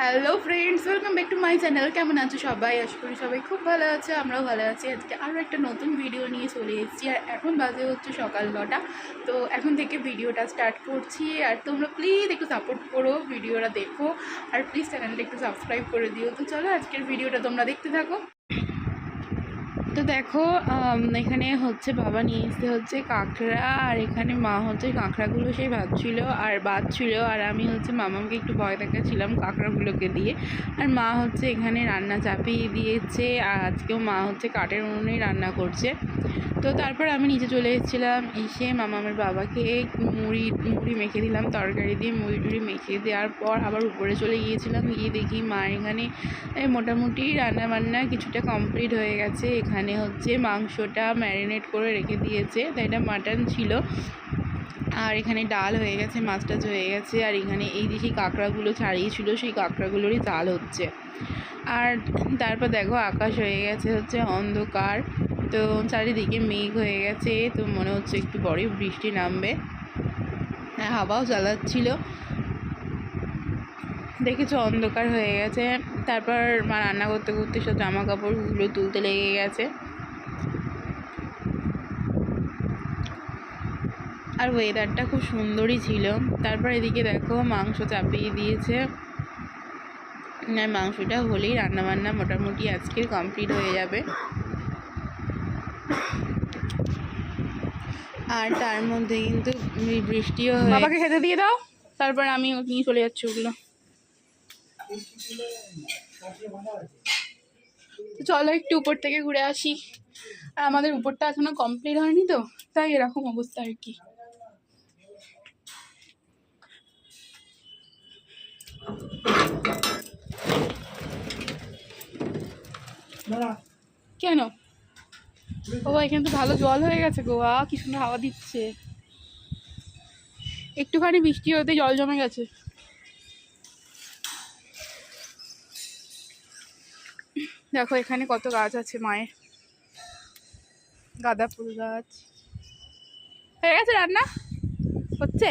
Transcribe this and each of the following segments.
Hello friends welcome back to my channel কেমন আছো সবাই? আশা করি সবাই খুব ভালো আছে, আমরাও ভালো আছি। আজকে আরও একটা নতুন ভিডিও নিয়ে চলে এসেছি, আর এখন বাজে হচ্ছে সকাল নটা। তো এখন থেকে ভিডিওটা স্টার্ট করছি, আর তোমরা প্লিজ একটু সাপোর্ট করো ভিডিওটা দেখো, আর প্লিজ চ্যানেলটা একটু সাবস্ক্রাইব করে দিও। তো চলো আজকের ভিডিওটা তোমরা দেখতে থাকো। তো দেখো এখানে হচ্ছে বাবা নিয়ে এসে হচ্ছে কাঁকড়া, আর এখানে মা হচ্ছে কাঁকড়াগুলো সেই ভাজছিল, আর বাজছিল আর আমি হচ্ছে মামাকে একটু ভয় দেখাচ্ছিলাম কাঁকড়াগুলোকে দিয়ে। আর মা হচ্ছে এখানে রান্না চাপিয়ে দিয়েছে, আর আজকেও মা হচ্ছে কাঠের উনুনেই রান্না করছে। তো তারপর আমি নিচে চলে এসেছিলাম, এসে মামামের বাবাকে মুড়ি মুড়ি মেখে দিলাম, তরকারি দিয়ে মুড়ি টুড়ি মেখে দেওয়ার পর আবার উপরে চলে গিয়েছিলাম, গিয়ে দেখি মা এখানে মোটামুটি রান্না বান্না কিছুটা কমপ্লিট হয়ে গেছে, এখানে হচ্ছে মাংসটা ম্যারিনেট করে রেখে দিয়েছে। তো এটা মাটন ছিল। আর এখানে ডাল হয়ে গেছে, মাছ টাছ হয়ে গেছে। আর এখানে এই যে সেই কাঁকড়াগুলো ছাড়িয়েছিল সেই কাঁকড়াগুলোরই ডাল হচ্ছে। আর তারপর দেখো আকাশ হয়ে গেছে হচ্ছে অন্ধকার। তো চারিদিকে মেঘ হয়ে গেছে, তো মনে হচ্ছে একটু বড়ই বৃষ্টি নামবে। হাওয়াও চালাচ্ছিল। দেখেছ অন্ধকার হয়ে গেছে। তারপর মা রান্না করতে করতে সব জামা কাপড়গুলো তুলতে লেগে গেছে। আর ওয়েদারটা খুব সুন্দরই ছিল। তারপর এদিকে দেখো মাংস চাপিয়ে দিয়েছে। আর মাংসটা হলেই রান্নাবান্না মোটামুটি আজকের কমপ্লিট হয়ে যাবে। আর তার মধ্যে কিন্তু বৃষ্টিও বাবাকে খেতে দিয়ে দাও। তারপর আমি নিয়ে চলে যাচ্ছি ওগুলো। তো চলো একটু উপর থেকে ঘুরে আসি। আর আমাদের উপরটা এখনও কমপ্লিট হয়নি তো তাই এরকম অবস্থা আর কি। কেন? ও এখানে তো ভালো জল হয়ে গেছে গোয়া কি সুন্দর হাওয়া দিচ্ছে। একটুখানি বৃষ্টি হতে জল জমে গেছে। দেখো, এখানে কত গাছ আছে মায়ের। গাঁদা ফুল গাছ। হয়ে গেছে রান্না? হচ্ছে?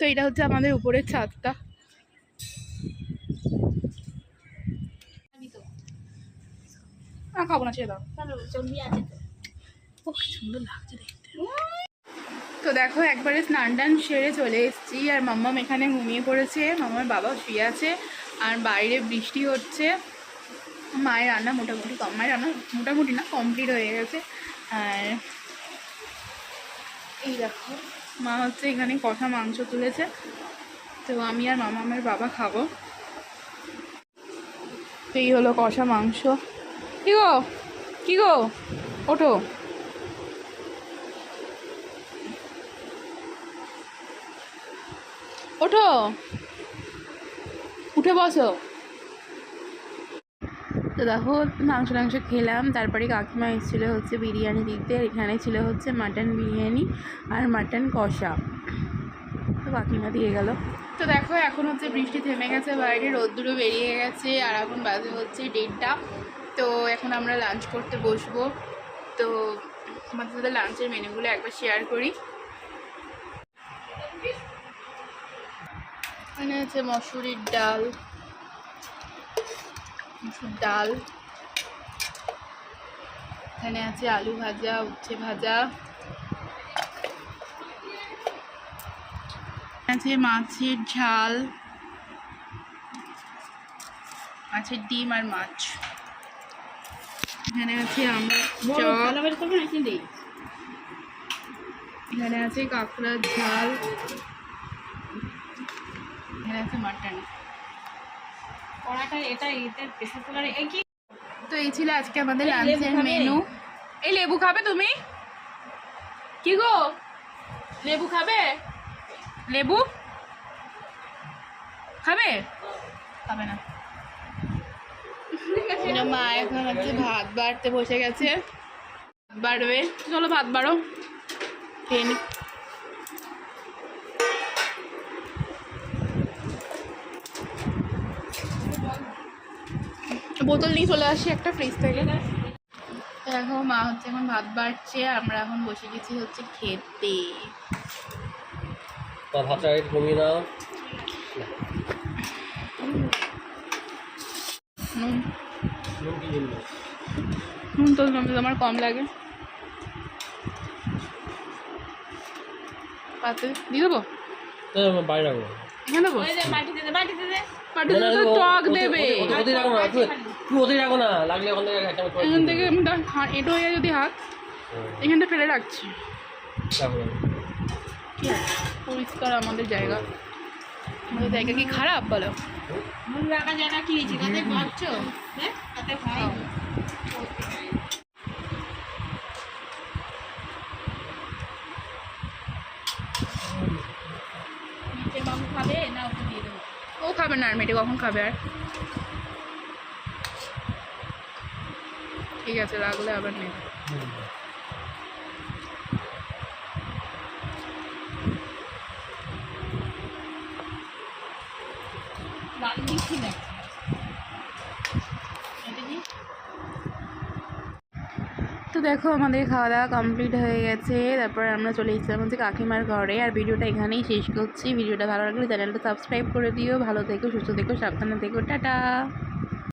তো এটা হচ্ছে আমাদের উপরের ছাদটা। খাব না ছেড়ে দাও। কি সুন্দর লাগছে দেখতে। তো দেখো একবারে স্নান টান সেরে চলে এসেছি আর মাম্মাম এখানে ঘুমিয়ে পড়েছে মাম্মার বাবা শুয়ে আছে আর বাইরে বৃষ্টি হচ্ছে। মায়ের রান্না মোটামুটি কম মায়ের রান্না মোটামুটি না কমপ্লিট হয়ে গেছে। আর এই দেখো মা হচ্ছে এখানে কষা মাংস তুলেছে। তো আমি আর মামা মামামের বাবা খাব। তো এই হলো কষা মাংস। কি গো? কি গো? ওঠো। ওঠো। উঠে বসো। তো দেখো মাংস টাংস খেলাম তারপরে কাকিমা এসেছিল হচ্ছে বিরিয়ানি দিতে এখানে ছিল হচ্ছে মাটন বিরিয়ানি আর মাটন কষা। তো কাকিমা দিয়ে গেল। তো দেখো এখন হচ্ছে বৃষ্টি থেমে গেছে বাইরে রোদ্দুরও বেরিয়ে গেছে আর এখন বাজে হচ্ছে দেড়টা। তো এখন আমরা লাঞ্চ করতে বসবো। তো আমাদের সাথে লাঞ্চের মেনুগুলো একবার শেয়ার করি। এখানে আছে মসুরির ডাল, মসুর ডাল। এখানে আছে আলু ভাজা, উচ্ছে ভাজা। আছে মাছের ঝাল, মাছের ডিম আর মাছ। এখানে আছে আমরা এখানে আছে কাঁকড়ার ঝাল। এখানে আছে মাটন। এটা কুকারে এই কি? তো এই ছিল আজকে আমাদের লাঞ্চের খাবে? মেনু এই লেবু খাবে তুমি? কি গো? লেবু খাবে? লেবু? খাবে? খাবে না, মা এখন হচ্ছে ভাত বাড়তে বসে গেছে। বাড়বে। চলো ভাত বাড়ো। খেয়ে বোতল নিয়ে চলে আসি একটা ফ্রিজ থেকে। দেখো মা হচ্ছে এখন ভাত বাড়ছে আমরা এখন বসে গেছি হচ্ছে খেতে। ঘুমিয়ে দাও। নুন। নুন তো আমার কম লাগে। পাতে। দিয়ে দেবো? বাইরে রাখো। এখানে দেবো? ওই যে মাটিতে দে মাটিতে দে। পাটিতে তো টক দেবে। ওদের রাখো না তুই তুই ওদের রাখো না লাগলে ওখান থেকে এখান থেকে আমি এটো হয়ে যায় যদি হাত এখানটা ফেলে রাখছি। পরিষ্কার আমাদের জায়গা। আমাদের জায়গা কি খারাপ বলো? রাখা জায়গা কিনেছি তাতে ভাবছ? দেখ তাতে ভাই নিচে বাবু খাবে? না ওকে দিয়ে দেবো। ও খাবে না আর মেয়েটা কখন খাবে আর? ঠিক আছে লাগলে আবার নেবে লাল দিচ্ছি না এটা কি তো দেখো আমাদের খাওয়া দাওয়া কমপ্লিট হয়ে গেছে। তারপর আমরা চলে এসেছিলাম হচ্ছে কাকিমার ঘরে। আর ভিডিওটা এখানেই শেষ করছি। ভিডিওটা ভালো লাগলে চ্যানেলটা সাবস্ক্রাইব করে দিও। ভালো থেকো, সুস্থ থেকো, সাবধানে থেকো। টাটা!